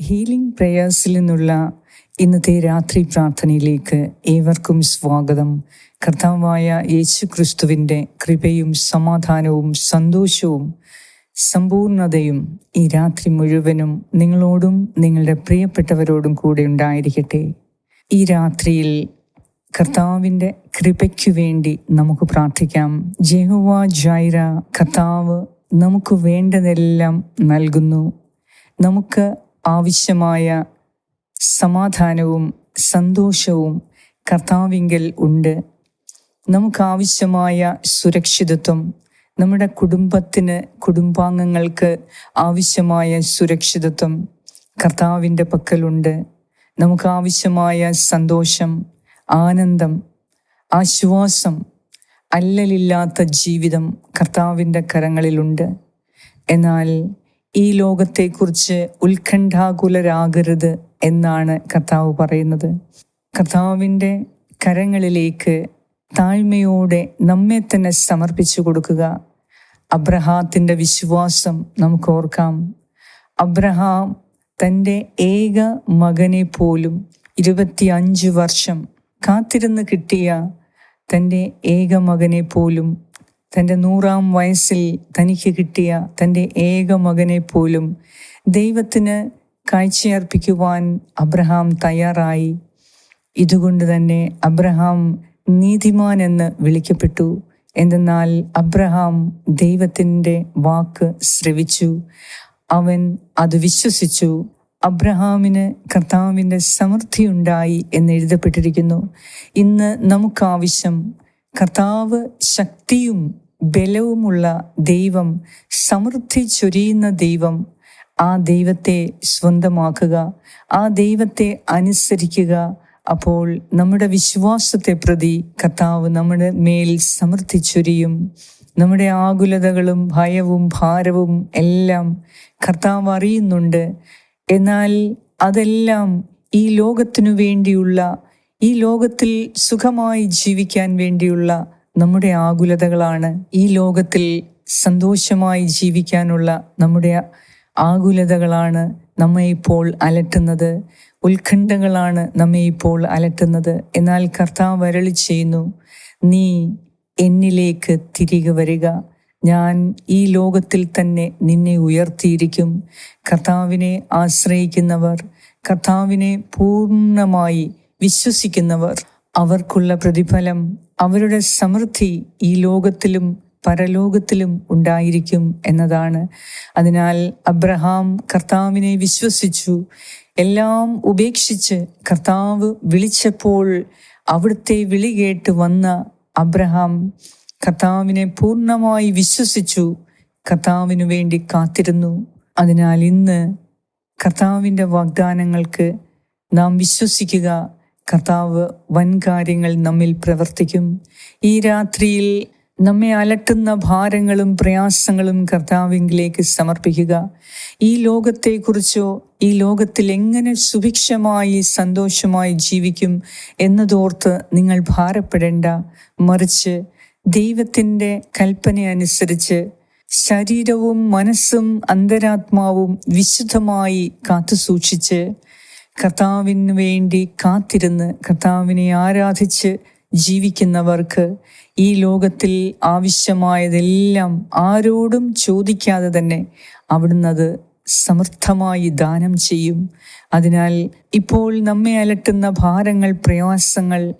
Healing പ്രേയേഴ്സിൽ നിന്നുള്ള ഇന്നത്തെ രാത്രി പ്രാർത്ഥനയിലേക്ക് ഏവർക്കും സ്വാഗതം. കർത്താവായ യേശു ക്രിസ്തുവിന്റെ കൃപയും സമാധാനവും സന്തോഷവും സമ്പൂർണതയും ഈ രാത്രി മുഴുവനും നിങ്ങളോടും നിങ്ങളുടെ പ്രിയപ്പെട്ടവരോടും കൂടെ ഉണ്ടായിരിക്കട്ടെ. ഈ രാത്രിയിൽ കർത്താവിന്റെ കൃപയ്ക്കു വേണ്ടി നമുക്ക് പ്രാർത്ഥിക്കാം. ജെഹുവ ജൈര കർത്താവ് നമുക്ക് വേണ്ടതെല്ലാം നൽകുന്നു. നമുക്ക് ആവശ്യമായ സമാധാനവും സന്തോഷവും കർത്താവിങ്കൽ ഉണ്ട്. നമുക്ക് ആവശ്യമായ സുരക്ഷിതത്വം നമ്മുടെ കുടുംബത്തിന് കുടുംബാംഗങ്ങൾക്ക് ആവശ്യമായ സുരക്ഷിതത്വം കർത്താവിന്റെ പക്കലുണ്ട്. നമുക്ക് ആവശ്യമായ സന്തോഷം ആനന്ദം ആശ്വാസം അല്ലലില്ലാത്ത ജീവിതം കർത്താവിന്റെ കരങ്ങളിലുണ്ട്. എന്നാൽ ഈ ലോകത്തെക്കുറിച്ച് ഉത്കണ്ഠാകുലരാകരുത് എന്നാണ് കർത്താവ് പറയുന്നത്. കർത്താവിന്റെ കരങ്ങളിലേക്ക് താഴ്മയോടെ നമ്മെ തന്നെ സമർപ്പിച്ചു കൊടുക്കുക. അബ്രഹാത്തിന്റെ വിശ്വാസം നമുക്ക് ഓർക്കാം. അബ്രഹാം തന്റെ ഏക മകനെ പോലും ഇരുപത്തിയഞ്ച് വർഷം കാത്തിരുന്ന് കിട്ടിയ തന്റെ ഏക മകനെ പോലും തന്റെ നൂറാം വയസ്സിൽ തനിക്ക് കിട്ടിയ തന്റെ ഏക മകനെ പോലും ദൈവത്തിന് കാഴ്ചയർപ്പിക്കുവാൻ അബ്രഹാം തയ്യാറായി. ഇതുകൊണ്ട് തന്നെ അബ്രഹാം നീതിമാൻ എന്ന് വിളിക്കപ്പെട്ടു. എന്തെന്നാൽ അബ്രഹാം ദൈവത്തിന്റെ വാക്ക് ശ്രവിച്ചു. അവൻ അത് വിശ്വസിച്ചു. അബ്രഹാമിന് കർത്താവിന്റെ സമൃദ്ധിയുണ്ടായി എന്ന് എഴുതപ്പെട്ടിരിക്കുന്നു. ഇന്ന് നമുക്കാവശ്യം കർത്താവ് ശക്തിയും ബലവുമുള്ള ദൈവം സമൃദ്ധി ചൊരിയുന്ന ദൈവം ആ ദൈവത്തെ സ്വന്തമാക്കുക ആ ദൈവത്തെ അനുസരിക്കുക. അപ്പോൾ നമ്മുടെ വിശ്വാസത്തെ പ്രതി കർത്താവ് നമ്മുടെ മേൽ സമൃദ്ധി ചൊരിയും. നമ്മുടെ ആകുലതകളും ഭയവും ഭാരവും എല്ലാം കർത്താവ് അറിയുന്നുണ്ട്. എന്നാൽ അതെല്ലാം ഈ ലോകത്തിനു വേണ്ടിയുള്ള ഈ ലോകത്തിൽ സുഖമായി ജീവിക്കാൻ വേണ്ടിയുള്ള നമ്മുടെ ആകുലതകളാണ് ഈ ലോകത്തിൽ സന്തോഷമായി ജീവിക്കാനുള്ള നമ്മുടെ ആകുലതകളാണ് നമ്മെ ഇപ്പോൾ അലട്ടുന്നത്. ഉത്കണ്ഠകളാണ് നമ്മെ ഇപ്പോൾ അലട്ടുന്നത്. എന്നാൽ കർത്താവ് വരളി ചെയ്യുന്നു നീ എന്നിലേക്ക് തിരികെ വരിക. ഞാൻ ഈ ലോകത്തിൽ തന്നെ നിന്നെ ഉയർത്തിയിരിക്കും. കർത്താവിനെ ആശ്രയിക്കുന്നവർ കർത്താവിനെ പൂർണമായി വിശ്വസിക്കുന്നവർ അവർക്കുള്ള പ്രതിഫലം അവരുടെ സമൃദ്ധി ഈ ലോകത്തിലും പരലോകത്തിലും ഉണ്ടായിരിക്കും എന്നതാണ്. അതിനാൽ അബ്രഹാം കർത്താവിനെ വിശ്വസിച്ചു. എല്ലാം ഉപേക്ഷിച്ച് കർത്താവ് വിളിച്ചപ്പോൾ അവിടുത്തെ വിളി കേട്ട് വന്ന അബ്രഹാം കർത്താവിനെ പൂർണമായി വിശ്വസിച്ചു. കർത്താവിനു വേണ്ടി കാത്തിരുന്നു. അതിനാൽ ഇന്ന് കർത്താവിന്റെ വാഗ്ദാനങ്ങൾക്ക് നാം വിശ്വസിക്കുക. കർത്താവ് വൻ കാര്യങ്ങൾ നമ്മിൽ പ്രവർത്തിക്കും. ഈ രാത്രിയിൽ നമ്മെ അലട്ടുന്ന ഭാരങ്ങളും പ്രയാസങ്ങളും കർത്താവിംഗിലേക്ക് സമർപ്പിക്കുക. ഈ ലോകത്തെക്കുറിച്ചോ ഈ ലോകത്തിൽ എങ്ങനെ സുഭിക്ഷമായി സന്തോഷമായി ജീവിക്കും എന്നതോർത്ത് നിങ്ങൾ ഭാരപ്പെടേണ്ട. മറിച്ച് ദൈവത്തിന്റെ കൽപ്പന അനുസരിച്ച് ശരീരവും മനസ്സും അന്തരാത്മാവും വിശുദ്ധമായി കാത്തു സൂക്ഷിച്ച് കർത്താവിന് വേണ്ടി കാത്തിരുന്ന് കർത്താവിനെ ആരാധിച്ച് ജീവിക്കുന്നവർക്ക് ഈ ലോകത്തിൽ ആവശ്യമായതെല്ലാം ആരോടും ചോദിക്കാതെ തന്നെ അവിടുന്ന് അത് സമർത്ഥമായി ദാനം ചെയ്യും. അതിനാൽ ഇപ്പോൾ നമ്മെ അലട്ടുന്ന ഭാരങ്ങൾ പ്രയാസങ്ങൾ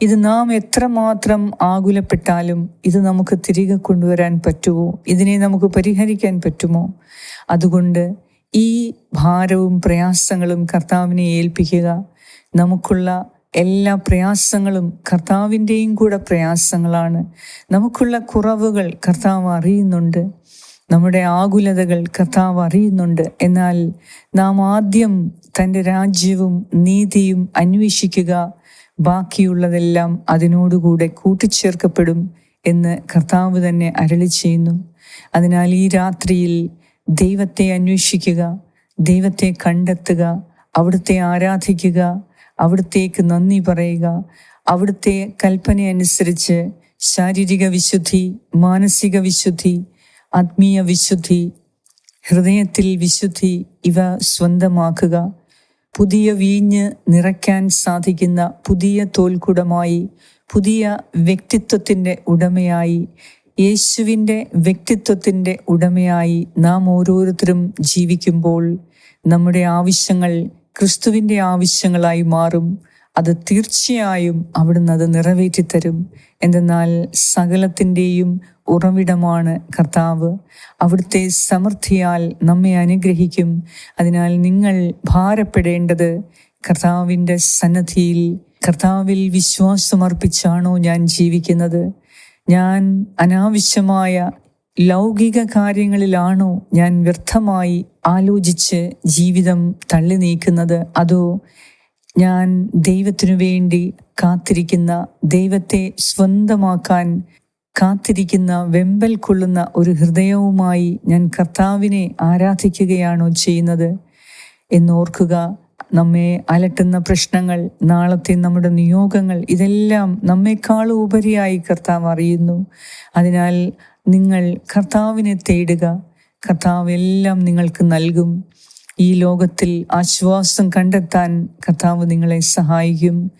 ഇത് നാം എത്രമാത്രം ആകുലപ്പെട്ടാലും ഇത് നമുക്ക് തിരികെ കൊണ്ടുവരാൻ പറ്റുമോ? ഇതിനെ നമുക്ക് പരിഹരിക്കാൻ പറ്റുമോ? അതുകൊണ്ട് ഈ ഭാരവും പ്രയാസങ്ങളും കർത്താവിനെ ഏൽപ്പിക്കുക. നമുക്കുള്ള എല്ലാ പ്രയാസങ്ങളും കർത്താവിന്റെയും കൂടെ പ്രയാസങ്ങളാണ്. നമുക്കുള്ള കുറവുകൾ കർത്താവ് അറിയുന്നുണ്ട്. നമ്മുടെ ആകുലതകൾ കർത്താവ് അറിയുന്നുണ്ട്. എന്നാൽ നാം ആദ്യം തന്റെ രാജ്യവും നീതിയും അന്വേഷിക്കുക. ബാക്കിയുള്ളതെല്ലാം അതിനോടുകൂടെ കൂട്ടിച്ചേർക്കപ്പെടും എന്ന് കർത്താവ് തന്നെ അരളി ചെയ്യുന്നു. അതിനാൽ ഈ രാത്രിയിൽ ദൈവത്തെ അന്വേഷിക്കുക ദൈവത്തെ കണ്ടെത്തുക അവിടുത്തെ ആരാധിക്കുക അവിടുത്തേക്ക് നന്ദി പറയുക അവിടുത്തെ കൽപ്പന അനുസരിച്ച് ശാരീരിക വിശുദ്ധി മാനസിക വിശുദ്ധി ആത്മീയ വിശുദ്ധി ഹൃദയത്തിൽ വിശുദ്ധി ഇവ സ്വന്തമാക്കുക. പുതിയ വീഞ്ഞ് നിറയ്ക്കാൻ സാധിക്കുന്ന പുതിയ തോൽക്കുടമായി പുതിയ വ്യക്തിത്വത്തിന്റെ ഉടമയായി യേശുവിന്റെ വ്യക്തിത്വത്തിന്റെ ഉടമയായി നാം ഓരോരുത്തരും ജീവിക്കുമ്പോൾ നമ്മുടെ ആവശ്യങ്ങൾ ക്രിസ്തുവിന്റെ ആവശ്യങ്ങളായി മാറും. അത് തീർച്ചയായും അവിടുന്ന് അത് നിറവേറ്റിത്തരും. എന്തെന്നാൽ സകലത്തിന്റെയും ഉറവിടമാണ് കർത്താവ്. അവിടുത്തെ സമൃദ്ധിയാൽ നമ്മെ അനുഗ്രഹിക്കും. അതിനാൽ നിങ്ങൾ ഭാരപ്പെടേണ്ടത് കർത്താവിന്റെ സന്നദ്ധിയിൽ കർത്താവിൽ വിശ്വാസമർപ്പിച്ചാണോ ഞാൻ ജീവിക്കുന്നത്? ഞാൻ അനാവശ്യമായ ലൗകിക കാര്യങ്ങളിലാണോ ഞാൻ വ്യർത്ഥമായി ആലോചിച്ച് ജീവിതം തള്ളി നീക്കുന്നത്? അതോ ഞാൻ ദൈവത്തിനു വേണ്ടി കാത്തിരിക്കുന്ന ദൈവത്തെ സ്വന്തമാക്കാൻ കാത്തിരിക്കുന്ന വെമ്പൽ കൊള്ളുന്ന ഒരു ഹൃദയവുമായി ഞാൻ കർത്താവിനെ ആരാധിക്കുകയാണോ ചെയ്യുന്നത്? എന്നോർക്കുക നമ്മെ അലട്ടുന്ന പ്രശ്നങ്ങൾ നാളത്തെ നമ്മുടെ നിയോഗങ്ങൾ ഇതെല്ലാം നമ്മേക്കാൾ ഉപരിയായി കർത്താവ് അറിയുന്നു. അതിനാൽ നിങ്ങൾ കർത്താവിനെ തേടുക. കർത്താവ് എല്ലാം നിങ്ങൾക്ക് നൽകും. ഈ ലോകത്തിൽ ആശ്വാസം കണ്ടെത്താൻ കർത്താവ് നിങ്ങളെ സഹായിക്കും.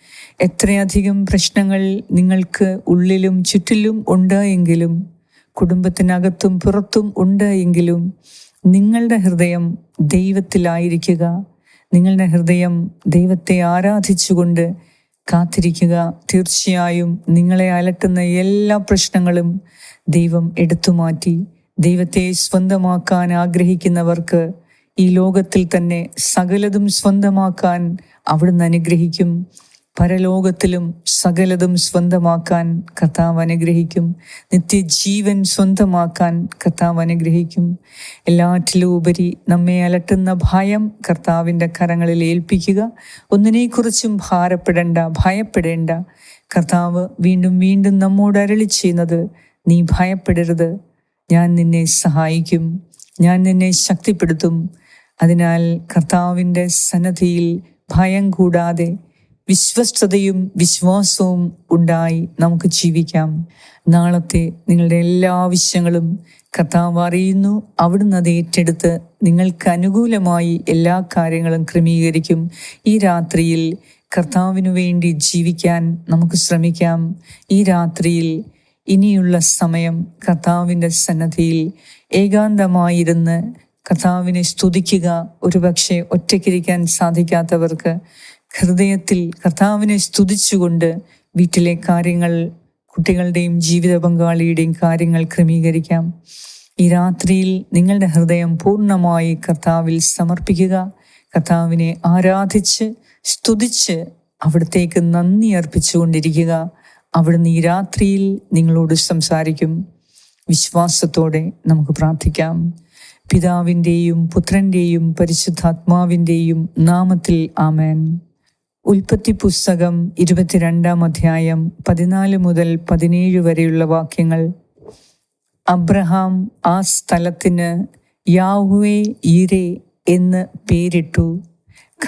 എത്രയധികം പ്രശ്നങ്ങൾ നിങ്ങൾക്ക് ഉള്ളിലും ചുറ്റിലും ഉണ്ട് എങ്കിലും കുടുംബത്തിനകത്തും പുറത്തും ഉണ്ട് എങ്കിലും നിങ്ങളുടെ ഹൃദയം ദൈവത്തിലായിരിക്കുക. നിങ്ങളുടെ ഹൃദയം ദൈവത്തെ ആരാധിച്ചുകൊണ്ട് കാത്തിരിക്കുക. തീർച്ചയായും നിങ്ങളെ അലട്ടുന്ന എല്ലാ പ്രശ്നങ്ങളും ദൈവം എടുത്തുമാറ്റി ദൈവത്തെ സ്വന്തമാക്കാൻ ആഗ്രഹിക്കുന്നവർക്ക് ഈ ലോകത്തിൽ തന്നെ സകലതും സ്വന്തമാക്കാൻ അവിടുന്ന് അനുഗ്രഹിക്കും. പരലോകത്തിലും സകലതും സ്വന്തമാക്കാൻ കർത്താവ് അനുഗ്രഹിക്കും. നിത്യജീവൻ സ്വന്തമാക്കാൻ കർത്താവ് അനുഗ്രഹിക്കും. എല്ലാറ്റിലും ഉപരി നമ്മെ അലട്ടുന്ന ഭയം കർത്താവിന്റെ കരങ്ങളിൽ ഏൽപ്പിക്കുക. ഒന്നിനെക്കുറിച്ചും ഭാരപ്പെടേണ്ട ഭയപ്പെടേണ്ട. കർത്താവ് വീണ്ടും വീണ്ടും നമ്മോട് അരളി ചെയ്യുന്നത് നീ ഭയപ്പെടരുത്. ഞാൻ നിന്നെ സഹായിക്കും. ഞാൻ നിന്നെ ശക്തിപ്പെടുത്തും. അതിനാൽ കർത്താവിന്റെ സന്നദ്ധിയിൽ ഭയം കൂടാതെ വിശ്വസ്തതയും വിശ്വാസവും ഉണ്ടായി നമുക്ക് ജീവിക്കാം. നാളത്തെ നിങ്ങളുടെ എല്ലാ ആവശ്യങ്ങളും കർത്താവ് അറിയുന്നു. അവിടുന്ന് അത് ഏറ്റെടുത്ത് നിങ്ങൾക്ക് അനുകൂലമായി എല്ലാ കാര്യങ്ങളും ക്രമീകരിക്കും. ഈ രാത്രിയിൽ കർത്താവിനു വേണ്ടി ജീവിക്കാൻ നമുക്ക് ശ്രമിക്കാം. ഈ രാത്രിയിൽ ഇനിയുള്ള സമയം കർത്താവിന്റെ സന്നദ്ധിയിൽ ഏകാന്തമായിരുന്ന് കർത്താവിനെ സ്തുതിക്കുക. ഒരുപക്ഷെ ഒറ്റയ്ക്കിരിക്കാൻ സാധിക്കാത്തവർക്ക് ഹൃദയത്തിൽ കർത്താവിനെ സ്തുതിച്ചുകൊണ്ട് വീട്ടിലെ കാര്യങ്ങൾ കുട്ടികളുടെയും ജീവിത പങ്കാളിയുടെയും കാര്യങ്ങൾ ക്രമീകരിക്കാം. ഈ രാത്രിയിൽ നിങ്ങളുടെ ഹൃദയം പൂർണമായി കർത്താവിൽ സമർപ്പിക്കുക. കർത്താവിനെ ആരാധിച്ച് സ്തുതിച്ച് അവിടത്തേക്ക് നന്ദി അർപ്പിച്ചുകൊണ്ടിരിക്കുക. അവിടുന്ന് ഈ രാത്രിയിൽ നിങ്ങളോട് സംസാരിക്കും. വിശ്വാസത്തോടെ നമുക്ക് പ്രാർത്ഥിക്കാം. പിതാവിന്റെയും പുത്രന്റെയും പരിശുദ്ധാത്മാവിന്റെയും നാമത്തിൽ ആമേൻ. ഉൽപ്പത്തി പുസ്തകം ഇരുപത്തിരണ്ടാം അധ്യായം പതിനാല് മുതൽ പതിനേഴ് വരെയുള്ള വാക്യങ്ങൾ. അബ്രഹാം ആ സ്ഥലത്തിന് യാഹുവേ ഈരെ എന്ന് പേരിട്ടു.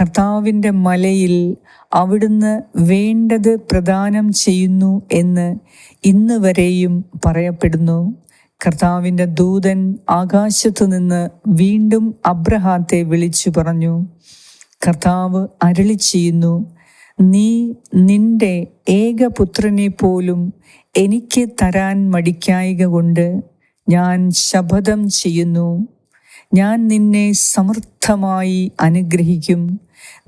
കർത്താവിന്റെ മലയിൽ അവിടുന്ന് വേണ്ടത് പ്രദാനം ചെയ്യുന്നു എന്ന് ഇന്ന് വരെയും പറയപ്പെടുന്നു. കർത്താവിന്റെ ദൂതൻ ആകാശത്തു നിന്ന് വീണ്ടും അബ്രഹാത്തെ വിളിച്ചു പറഞ്ഞു. കർത്താവ് അരളി ചെയ്യുന്നു. നീ നിന്റെ ഏകപുത്രനെ പോലും എനിക്ക് തരാൻ മടിക്കായിക കൊണ്ട് ഞാൻ ശപഥം ചെയ്യുന്നു. ഞാൻ നിന്നെ സമർത്ഥമായി അനുഗ്രഹിക്കും.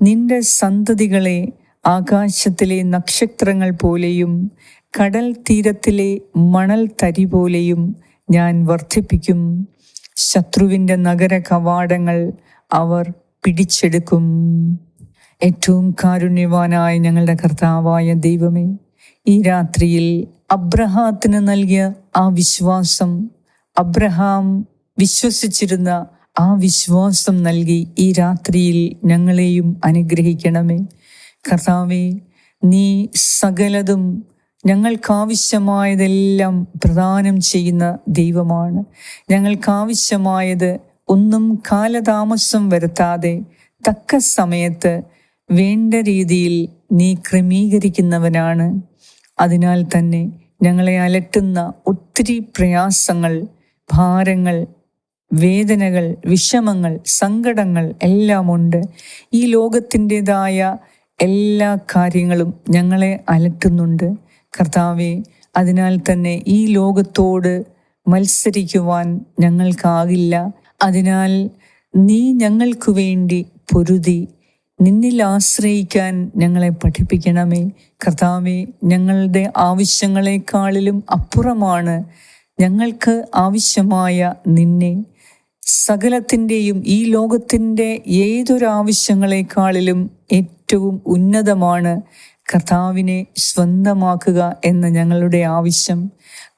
നിന്റെ സന്തതികളെ ആകാശത്തിലെ നക്ഷത്രങ്ങൾ പോലെയും കടൽ തീരത്തിലെ മണൽ തരി പോലെയും ഞാൻ വർദ്ധിപ്പിക്കും. ശത്രുവിന്റെ നഗര കവാടങ്ങൾ അവർ പിടിച്ചെടുക്കും. ഏറ്റവും കാരുണ്യവാനായ ഞങ്ങളുടെ കർത്താവായ ദൈവമേ ഈ രാത്രിയിൽ അബ്രഹാത്തിന് നൽകിയ ആ വിശ്വാസം അബ്രഹാം വിശ്വസിച്ചിരുന്ന ആ വിശ്വാസം നൽകി ഈ രാത്രിയിൽ ഞങ്ങളെയും അനുഗ്രഹിക്കണമേ. കർത്താവേ നീ സകലതും ഞങ്ങൾക്കാവശ്യമായതെല്ലാം പ്രദാനം ചെയ്യുന്ന ദൈവമാണ്. ഞങ്ങൾക്കാവശ്യമായത് ഒന്നും കാലതാമസം വരുത്താതെ തക്ക സമയത്ത് വേണ്ട രീതിയിൽ നീ ക്രമീകരിക്കുന്നവനാണ്. അതിനാൽ തന്നെ ഞങ്ങളെ അലട്ടുന്ന ഒത്തിരി പ്രയാസങ്ങൾ ഭാരങ്ങൾ വേദനകൾ വിഷമങ്ങൾ സങ്കടങ്ങൾ എല്ലാമുണ്ട്. ഈ ലോകത്തിന്റെതായ എല്ലാ കാര്യങ്ങളും ഞങ്ങളെ അലട്ടുന്നുണ്ട്. കർത്താവെ അതിനാൽ തന്നെ ഈ ലോകത്തോട് മത്സരിക്കുവാൻ ഞങ്ങൾക്കാകില്ല. അതിനാൽ നീ ഞങ്ങൾക്കു വേണ്ടി പൊരുതി നിന്നിൽ ആശ്രയിക്കാൻ ഞങ്ങളെ പഠിപ്പിക്കണമേ. കർത്താവെ ഞങ്ങളുടെ ആവശ്യങ്ങളെക്കാളിലും അപ്പുറമാണ് ഞങ്ങൾക്ക് ആവശ്യമായ നിന്നെ. സകലത്തിന്റെയും ഈ ലോകത്തിന്റെ ഏതൊരാവശ്യങ്ങളെക്കാളിലും ഏറ്റവും ഉന്നതമാണ് കർത്താവിനെ സ്വന്തമാക്കുക എന്ന ഞങ്ങളുടെ ആവശ്യം.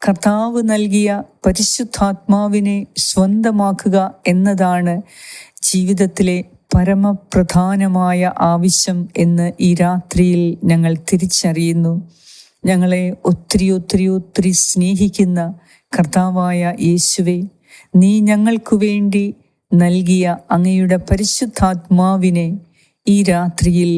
കർത്താവ് നൽകിയ പരിശുദ്ധാത്മാവിനെ സ്വന്തമാക്കുക എന്നതാണ് ജീവിതത്തിലെ പരമപ്രധാനമായ ആവശ്യം എന്ന് ഈ രാത്രിയിൽ ഞങ്ങൾ തിരിച്ചറിയുന്നു. ഞങ്ങളെ ഒത്തിരി ഒത്തിരി ഒത്തിരി സ്നേഹിക്കുന്ന കർത്താവായ യേശുവെ നീ ഞങ്ങൾക്കു വേണ്ടി നൽകിയ അങ്ങയുടെ പരിശുദ്ധാത്മാവിനെ ഈ രാത്രിയിൽ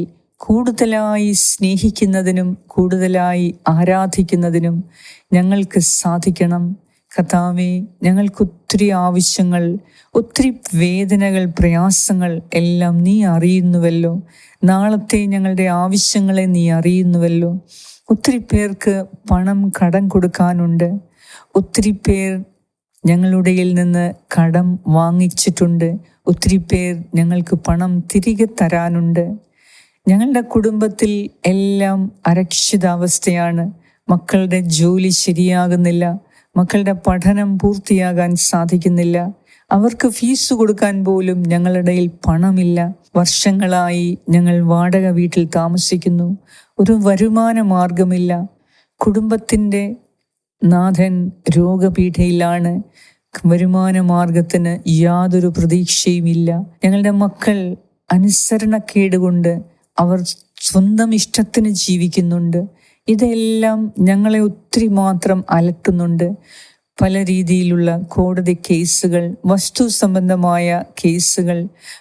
കൂടുതലായി സ്നേഹിക്കുന്നതിനും കൂടുതലായി ആരാധിക്കുന്നതിനും ഞങ്ങൾക്ക് സാധിക്കണം. കഥാവെ ഞങ്ങൾക്കൊത്തിരി ആവശ്യങ്ങൾ ഒത്തിരി വേദനകൾ പ്രയാസങ്ങൾ എല്ലാം നീ അറിയുന്നുവല്ലോ. നാളത്തെ ഞങ്ങളുടെ ആവശ്യങ്ങളെ നീ അറിയുന്നുവല്ലോ. ഒത്തിരി പേർക്ക് പണം കടം കൊടുക്കാനുണ്ട്. ഒത്തിരി പേർ ഞങ്ങളുടെയിൽ നിന്ന് കടം വാങ്ങിച്ചിട്ടുണ്ട്. ഒത്തിരി പേർ ഞങ്ങൾക്ക് പണം തിരികെ തരാനുണ്ട്. ഞങ്ങളുടെ കുടുംബത്തിൽ എല്ലാം അരക്ഷിതാവസ്ഥയാണ്. മക്കളുടെ ജോലി ശരിയാകുന്നില്ല. മക്കളുടെ പഠനം പൂർത്തിയാകാൻ സാധിക്കുന്നില്ല. അവർക്ക് ഫീസ് കൊടുക്കാൻ പോലും ഞങ്ങളുടെ പണമില്ല. വർഷങ്ങളായി ഞങ്ങൾ വാടക വീട്ടിൽ താമസിക്കുന്നു. ഒരു വരുമാന മാർഗമില്ല കുടുംബത്തിന്റെ നാഥൻ രോഗപീഠയിലാണ്. വരുമാന മാർഗത്തിന് യാതൊരു പ്രതീക്ഷയുമില്ല. ഞങ്ങളുടെ മക്കൾ അനുസരണക്കേടുകൊണ്ട് അവർ സ്വന്തം ഇഷ്ടത്തിന് ജീവിക്കുന്നുണ്ട്. ഇതെല്ലാം ഞങ്ങളെ ഒത്തിരി മാത്രം അലട്ടുന്നുണ്ട്. പല രീതിയിലുള്ള കോടതി കേസുകൾ വസ്തു സംബന്ധമായ കേസുകൾ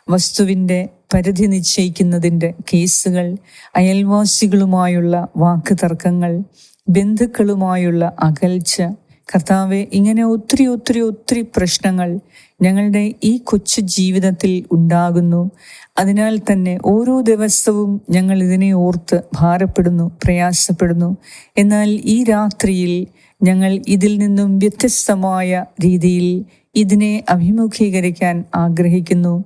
വസ്തുവിന്റെ പരിധി നിശ്ചയിക്കുന്നതിന്റെ കേസുകൾ അയൽവാസികളുമായുള്ള വാക്ക് തർക്കങ്ങൾ ബന്ധുക്കളുമായുള്ള അകൽച്ച. കർത്താവെ ഇങ്ങനെ ഒത്തിരി ഒത്തിരി ഒത്തിരി പ്രശ്നങ്ങൾ ഞങ്ങളുടെ ഈ കൊച്ചു ജീവിതത്തിൽ ഉണ്ടാകുന്നു. അതിനാൽ തന്നെ ഓരോ ദിവസവും ഞങ്ങൾ ഇതിനെ ഓർത്ത് ഭാരപ്പെടുന്നു പ്രയാസപ്പെടുന്നു. എന്നാൽ ഈ രാത്രിയിൽ ഞങ്ങൾ ഇതിൽ നിന്നും വ്യത്യസ്തമായ രീതിയിൽ ഇതിനെ അഭിമുഖീകരിക്കാൻ ആഗ്രഹിക്കുന്നു.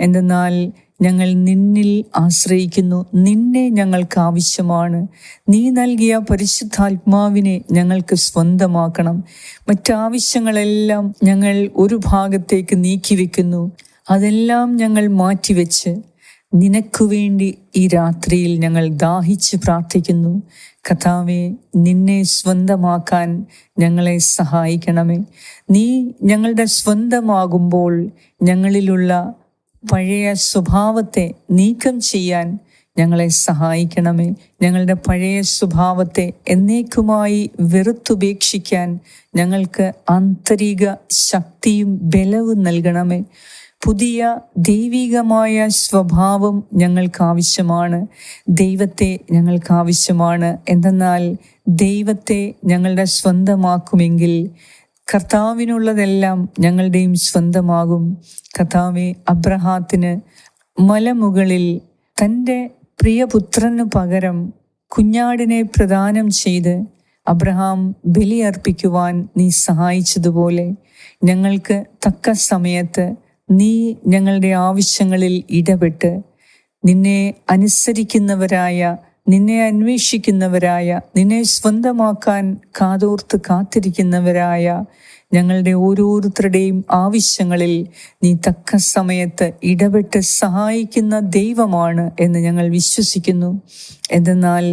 എന്തെന്നാൽ ഞങ്ങൾ നിന്നിൽ ആശ്രയിക്കുന്നു. നിന്നെ ഞങ്ങൾക്ക് ആവശ്യമാണ്. നീ നൽകിയ പരിശുദ്ധാത്മാവിനെ ഞങ്ങൾക്ക് സ്വന്തമാക്കണം. മറ്റാവശ്യങ്ങളെല്ലാം ഞങ്ങൾ ഒരു ഭാഗത്തേക്ക് നീക്കിവെക്കുന്നു. അതെല്ലാം ഞങ്ങൾ മാറ്റിവെച്ച് നിനക്കു വേണ്ടി ഈ രാത്രിയിൽ ഞങ്ങൾ ദാഹിച്ച് പ്രാർത്ഥിക്കുന്നു. കഥാവെ നിന്നെ സ്വന്തമാക്കാൻ ഞങ്ങളെ സഹായിക്കണമേ. നീ ഞങ്ങളുടെ സ്വന്തമാകുമ്പോൾ ഞങ്ങളിലുള്ള പഴയ സ്വഭാവത്തെ നീക്കം ചെയ്യാൻ ഞങ്ങളെ സഹായിക്കണമേ. ഞങ്ങളുടെ പഴയ സ്വഭാവത്തെ എന്നേക്കുമായി വെറുത്തുപേക്ഷിക്കാൻ ഞങ്ങൾക്ക് ആന്തരിക ശക്തിയും ബലവും നൽകണമേ. പുതിയ ദൈവികമായ സ്വഭാവം ഞങ്ങൾക്ക് ആവശ്യമാണ് ദൈവത്തെ ഞങ്ങൾക്ക് ആവശ്യമാണ് എന്തെന്നാൽ ദൈവത്തെ ഞങ്ങളുടെ സ്വന്തമാക്കുമെങ്കിൽ കർത്താവിനുള്ളതെല്ലാം ഞങ്ങളുടെയും സ്വന്തമാകും. കർത്താവെ അബ്രഹാത്തിന് മലമുകളിൽ തന്റെ പ്രിയപുത്രനു പകരം കുഞ്ഞാടിനെ പ്രദാനം ചെയ്ത് അബ്രഹാം ബലിയർപ്പിക്കുവാൻ നീ സഹായിച്ചതുപോലെ ഞങ്ങൾക്ക് തക്ക സമയത്ത് നീ ഞങ്ങളുടെ ആവശ്യങ്ങളിൽ ഇടപെട്ട് നിന്നെ അനുസരിക്കുന്നവരായ നിന്നെ അന്വേഷിക്കുന്നവരായ നിന്നെ സ്വന്തമാക്കാൻ കാതോർത്ത് കാത്തിരിക്കുന്നവരായ ഞങ്ങളുടെ ഓരോരുത്തരുടെയും ആവശ്യങ്ങളിൽ നീ തക്ക സമയത്ത് ഇടപെട്ട് സഹായിക്കുന്ന ദൈവമാണ് എന്ന് ഞങ്ങൾ വിശ്വസിക്കുന്നു. എന്തെന്നാൽ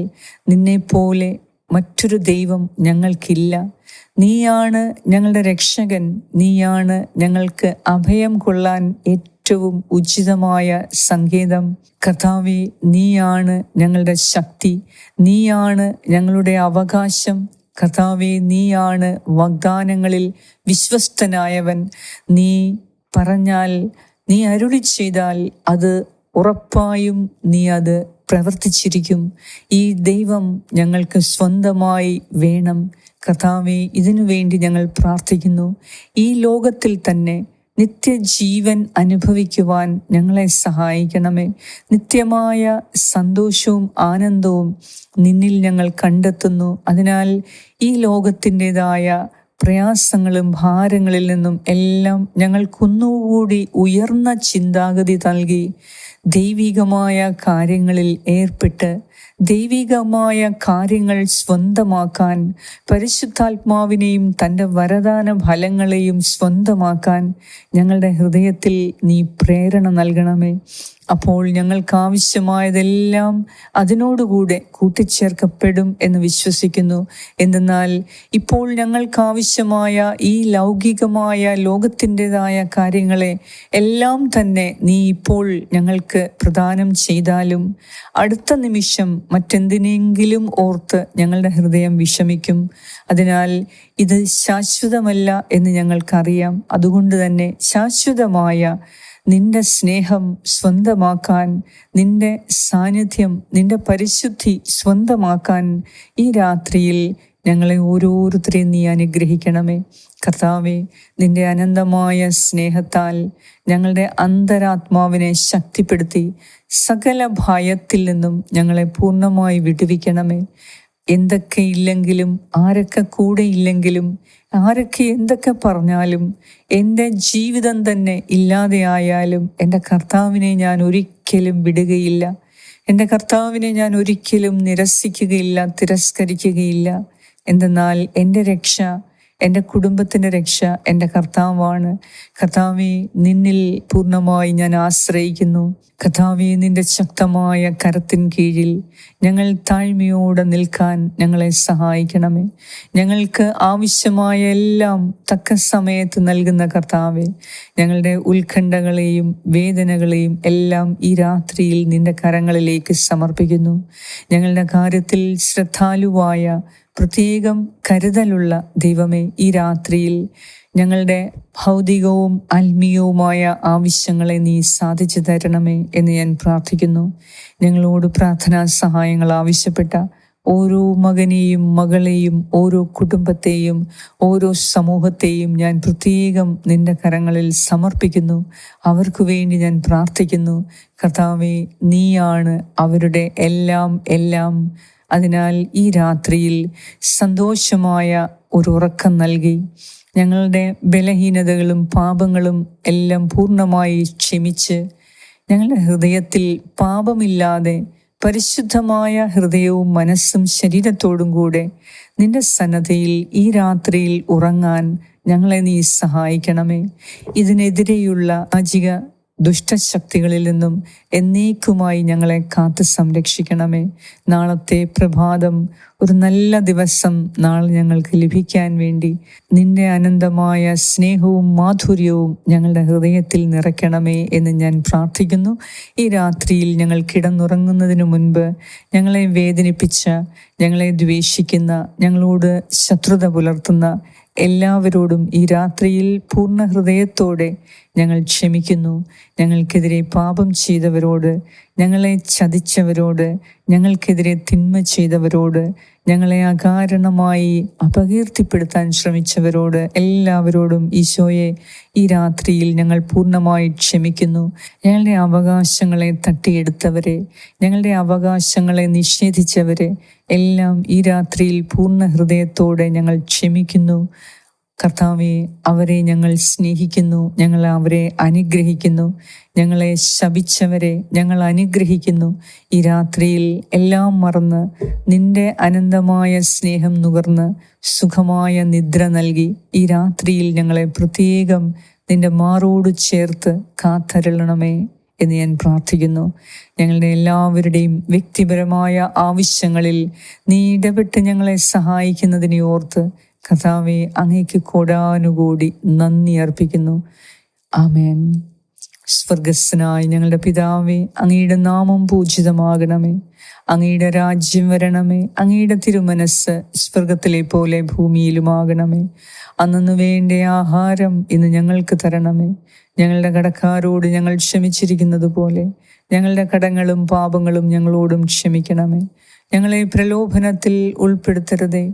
നിന്നെപ്പോലെ മറ്റൊരു ദൈവം ഞങ്ങൾക്കില്ല. നീയാണ് ഞങ്ങളുടെ രക്ഷകൻ നീയാണ് ഞങ്ങൾക്ക് അഭയം കൊള്ളാൻ ഏറ്റവും ഉചിതമായ സങ്കേതം. കഥാവി നീയാണ് ഞങ്ങളുടെ ശക്തി നീയാണ് ഞങ്ങളുടെ അവകാശം. കഥാവി നീയാണ് വാഗ്ദാനങ്ങളിൽ വിശ്വസ്തനായവൻ. നീ പറഞ്ഞാൽ നീ അരുളി ചെയ്താൽ അത് ഉറപ്പായും നീ അത് പ്രവർത്തിച്ചിരിക്കും. ഈ ദൈവം ഞങ്ങൾക്ക് സ്വന്തമായി വേണം. കഥാവെ ഇതിനു വേണ്ടി ഞങ്ങൾ പ്രാർത്ഥിക്കുന്നു. ഈ ലോകത്തിൽ തന്നെ നിത്യജീവൻ അനുഭവിക്കുവാൻ ഞങ്ങളെ സഹായിക്കണമേ. നിത്യമായ സന്തോഷവും ആനന്ദവും നിന്നിൽ ഞങ്ങൾ കണ്ടെത്തുന്നു. അതിനാൽ ഈ ലോകത്തിന്റെതായ പ്രയാസങ്ങളും ഭാരങ്ങളിൽ നിന്നും എല്ലാം ഞങ്ങൾക്കൊന്നുകൂടി ഉയർന്ന ചിന്താഗതി നൽകി ദൈവികമായ കാര്യങ്ങളിൽ ഏർപ്പെട്ട് ദൈവികമായ കാര്യങ്ങൾ സ്വന്തമാക്കാൻ പരിശുദ്ധാത്മാവിനെയും തന്റെ വരദാന ഫലങ്ങളെയും സ്വന്തമാക്കാൻ ഞങ്ങളുടെ ഹൃദയത്തിൽ നീ പ്രേരണ നൽകണമേ. അപ്പോൾ ഞങ്ങൾക്ക് ആവശ്യമായതെല്ലാം അതിനോടുകൂടെ കൂട്ടിച്ചേർക്കപ്പെടും എന്ന് വിശ്വസിക്കുന്നു. എന്തെന്നാൽ ഇപ്പോൾ ഞങ്ങൾക്ക് ആവശ്യമായ ഈ ലൗകികമായ ലോകത്തിന്റെതായ കാര്യങ്ങളെ എല്ലാം തന്നെ നീ ഇപ്പോൾ ഞങ്ങൾക്ക് പ്രദാനം ചെയ്താലും അടുത്ത നിമിഷം മറ്റെന്തിനെങ്കിലും ഓർത്ത് ഞങ്ങളുടെ ഹൃദയം വിഷമിക്കും. അതിനാൽ ഇത് ശാശ്വതമല്ല എന്ന് ഞങ്ങൾക്കറിയാം. അതുകൊണ്ട് തന്നെ ശാശ്വതമായ നിന്റെ സ്നേഹം സ്വന്തമാക്കാൻ നിന്റെ സാന്നിധ്യം നിന്റെ പരിശുദ്ധി സ്വന്തമാക്കാൻ ഈ രാത്രിയിൽ ഞങ്ങളെ ഓരോരുത്തരെയും നീ അനുഗ്രഹിക്കണമേ. കർത്താവെ നിന്റെ അനന്തമായ സ്നേഹത്താൽ ഞങ്ങളുടെ അന്തരാത്മാവിനെ ശക്തിപ്പെടുത്തി സകല ഭയത്തിൽ നിന്നും ഞങ്ങളെ പൂർണമായി വിടുവിക്കണമേ. എന്തൊക്കെ ഇല്ലെങ്കിലും ആരൊക്കെ കൂടെ ഇല്ലെങ്കിലും ആരൊക്കെ എന്തൊക്കെ പറഞ്ഞാലും എന്റെ ജീവിതം തന്നെ ഇല്ലാതെയായാലും എന്റെ കർത്താവിനെ ഞാൻ ഒരിക്കലും വിടുകയില്ല. എന്റെ കർത്താവിനെ ഞാൻ ഒരിക്കലും നിരസിക്കുകയില്ല തിരസ്കരിക്കുകയില്ല. എന്തെന്നാൽ എന്റെ രക്ഷ എന്റെ കുടുംബത്തിന്റെ രക്ഷ എന്റെ കർത്താവാണ്. കർത്താവെ നിന്നിൽ പൂർണമായി ഞാൻ ആശ്രയിക്കുന്നു. കർത്താവെ നിന്റെ ശക്തമായ കരത്തിൻ കീഴിൽ ഞങ്ങൾ താഴ്മയോടെ നിൽക്കാൻ ഞങ്ങളെ സഹായിക്കണമേ. ഞങ്ങൾക്ക് ആവശ്യമായ എല്ലാം തക്ക സമയത്ത് നൽകുന്ന കർത്താവെ ഞങ്ങളുടെ ഉത്കണ്ഠകളെയും വേദനകളെയും എല്ലാം ഈ രാത്രിയിൽ നിന്റെ കരങ്ങളിലേക്ക് സമർപ്പിക്കുന്നു. ഞങ്ങളുടെ കാര്യത്തിൽ ശ്രദ്ധാലുവായ പ്രത്യേകം കരുതലുള്ള ദൈവമേ ഈ രാത്രിയിൽ ഞങ്ങളുടെ ഭൗതികവും ആത്മീയവുമായ ആവശ്യങ്ങളെ നീ സാധിച്ചു തരണമേ എന്ന് ഞാൻ പ്രാർത്ഥിക്കുന്നു. ഞങ്ങളോട് പ്രാർത്ഥനാ സഹായങ്ങൾ ആവശ്യപ്പെട്ട ഓരോ മകനെയും മകളെയും ഓരോ കുടുംബത്തെയും ഓരോ സമൂഹത്തെയും ഞാൻ പ്രത്യേകം നിന്റെ കരങ്ങളിൽ സമർപ്പിക്കുന്നു. അവർക്ക് വേണ്ടി ഞാൻ പ്രാർത്ഥിക്കുന്നു. കർത്താവെ നീയാണ് അവരുടെ എല്ലാം എല്ലാം അതിനാൽ ഈ രാത്രിയിൽ സന്തോഷമായ ഒരു ഉറക്കം നൽകി. ഞങ്ങളുടെ ബലഹീനതകളും പാപങ്ങളും എല്ലാം പൂർണമായി ക്ഷമിച്ച് ഞങ്ങളുടെ ഹൃദയത്തിൽ പാപമില്ലാതെ പരിശുദ്ധമായ ഹൃദയവും മനസ്സും ശരീരത്തോടും കൂടെ നിന്റെ സന്നദ്ധയിൽ ഈ രാത്രിയിൽ ഉറങ്ങാൻ ഞങ്ങളെ നീ സഹായിക്കണമേ. ഇതിനെതിരെയുള്ള അജിക ദുഷ്ടശക്തികളിൽ നിന്നും എന്നേക്കുമായി ഞങ്ങളെ കാത്തു സംരക്ഷിക്കണമേ. നാളത്തെ പ്രഭാതം ഒരു നല്ല ദിവസം നാളെ ഞങ്ങൾക്ക് ലഭിക്കാൻ വേണ്ടി നിന്റെ അനന്തമായ സ്നേഹവും മാധുര്യവും ഞങ്ങളുടെ ഹൃദയത്തിൽ നിറയ്ക്കണമേ എന്ന് ഞാൻ പ്രാർത്ഥിക്കുന്നു. ഈ രാത്രിയിൽ ഞങ്ങൾ കിടന്നുറങ്ങുന്നതിന് മുൻപ് ഞങ്ങളെ വേദനിപ്പിച്ച ഞങ്ങളെ ദ്വേഷിക്കുന്ന ഞങ്ങളോട് ശത്രുത പുലർത്തുന്ന എല്ലാവരോടും ഈ രാത്രിയിൽ പൂർണ ഹൃദയത്തോടെ ഞങ്ങൾ ക്ഷമിക്കുന്നു. ഞങ്ങൾക്കെതിരെ പാപം ചെയ്തവരോട് ഞങ്ങളെ ചതിച്ചവരോട് ഞങ്ങൾക്കെതിരെ തിന്മ ചെയ്തവരോട് ഞങ്ങളെ അകാരണമായി അപകീർത്തിപ്പെടുത്താൻ ശ്രമിച്ചവരോട് എല്ലാവരോടും ഈശോയെ ഈ രാത്രിയിൽ ഞങ്ങൾ പൂർണമായി ക്ഷമിക്കുന്നു. ഞങ്ങളുടെ അവകാശങ്ങളെ തട്ടിയെടുത്തവരെ ഞങ്ങളുടെ അവകാശങ്ങളെ നിഷേധിച്ചവരെ എല്ലാം ഈ രാത്രിയിൽ പൂർണ ഹൃദയത്തോടെ ഞങ്ങൾ ക്ഷമിക്കുന്നു. കർത്താവെ അവരെ ഞങ്ങൾ സ്നേഹിക്കുന്നു. ഞങ്ങൾ അവരെ അനുഗ്രഹിക്കുന്നു. ഞങ്ങളെ ശപിച്ചവരെ ഞങ്ങൾ അനുഗ്രഹിക്കുന്നു. ഈ രാത്രിയിൽ എല്ലാം മറന്ന് നിന്റെ അനന്തമായ സ്നേഹം നുകർന്ന് സുഖമായ നിദ്ര നൽകി ഈ രാത്രിയിൽ ഞങ്ങളെ പ്രത്യേകം നിന്റെ മാറോട് ചേർത്ത് കാത്തരളണമേ എന്ന് ഞാൻ പ്രാർത്ഥിക്കുന്നു. ഞങ്ങളുടെ എല്ലാവരുടെയും വ്യക്തിപരമായ ആവശ്യങ്ങളിൽ നീ ഇടപെട്ട് ഞങ്ങളെ സഹായിക്കുന്നതിനെ ഓർത്ത് കഥാവെ അങ്ങേക്ക് കോടാനുകൂടി നന്ദി അർപ്പിക്കുന്നു. ആമേൻ. സ്വർഗസ്സനായ ഞങ്ങളുടെ പിതാവേ അങ്ങയുടെ നാമം പൂജിതമാകണമേ. അങ്ങയുടെ രാജ്യം വരണമേ. അങ്ങയുടെ തിരുമനസ് സ്വർഗത്തിലെ പോലെ ഭൂമിയിലുമാകണമേ. അന്നു വേണ്ട ആഹാരം ഇന്ന് ഞങ്ങൾക്ക് തരണമേ. ഞങ്ങളുടെ കടക്കാരോട് ഞങ്ങൾ ക്ഷമിച്ചിരിക്കുന്നത് പോലെ ഞങ്ങളുടെ കടങ്ങളും പാപങ്ങളും ഞങ്ങളോടും ക്ഷമിക്കണമേ. ഞങ്ങളെ പ്രലോഭനത്തിൽ ഉൾപ്പെടുത്തരുതേ.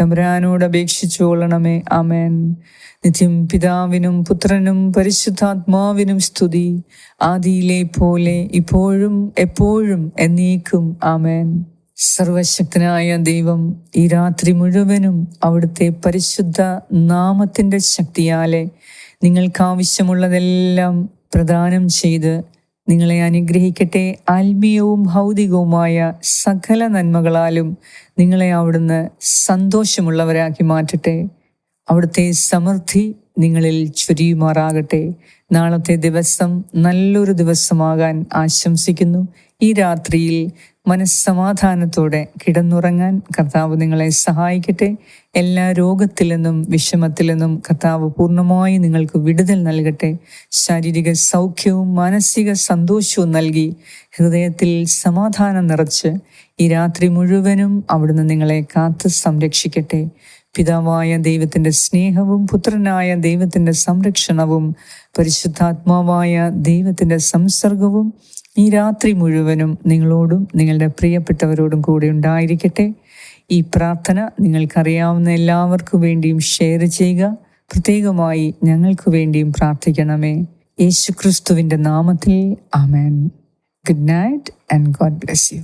തമ്പ്രാനോട് കൊള്ളണമേ. ആമേൻ. നിത്യം പിതാവിനും പുത്രനും പരിശുദ്ധാത്മാവിനും സ്തുതി. ആദിയിലെ പോലെ ഇപ്പോഴും എപ്പോഴും എന്നേക്കും. ആമേൻ. സർവശക്തനായ ദൈവം ഈ രാത്രി മുഴുവനും അവിടുത്തെ പരിശുദ്ധ നാമത്തിന്റെ ശക്തിയാലെ നിങ്ങൾക്കാവശ്യമുള്ളതെല്ലാം പ്രദാനം ചെയ്ത് നിങ്ങളെ അനുഗ്രഹിക്കട്ടെ. ആത്മീയവും ഭൗതികവുമായ സകല നന്മകളാലും നിങ്ങളെ അവിടുന്ന് സന്തോഷമുള്ളവരാക്കി മാറ്റട്ടെ. അവിടുത്തെ സമൃദ്ധി നിങ്ങളിൽ ചൊരിയുമാറാകട്ടെ. നാളത്തെ ദിവസം നല്ലൊരു ദിവസമാകാൻ ആശംസിക്കുന്നു. ഈ രാത്രിയിൽ മനസ്സമാധാനത്തോടെ കിടന്നുറങ്ങാൻ കർത്താവ് നിങ്ങളെ സഹായിക്കട്ടെ. എല്ലാ രോഗത്തിൽ നിന്നും വിഷമത്തിൽ നിന്നും കർത്താവ് പൂർണമായി നിങ്ങൾക്ക് വിടുതൽ നൽകട്ടെ. ശാരീരിക സൗഖ്യവും മാനസിക സന്തോഷവും നൽകി ഹൃദയത്തിൽ സമാധാനം നിറച്ച് ഈ രാത്രി മുഴുവനും അവിടുന്ന് നിങ്ങളെ കാത്ത് സംരക്ഷിക്കട്ടെ. പിതാവായ ദൈവത്തിന്റെ സ്നേഹവും പുത്രനായ ദൈവത്തിന്റെ സംരക്ഷണവും പരിശുദ്ധാത്മാവായ ദൈവത്തിന്റെ സംസർഗവും ഈ രാത്രി മുഴുവനും നിങ്ങളോടും നിങ്ങളുടെ പ്രിയപ്പെട്ടവരോടും കൂടെ ഉണ്ടായിരിക്കട്ടെ. ഈ പ്രാർത്ഥന നിങ്ങൾക്കറിയാവുന്ന എല്ലാവർക്കും വേണ്ടിയും ഷെയർ ചെയ്യുക. പ്രത്യേകമായി ഞങ്ങൾക്ക് വേണ്ടിയും പ്രാർത്ഥിക്കണമേ. യേശുക്രിസ്തുവിന്റെ നാമത്തിൽ ആമേൻ. Good night and God bless you.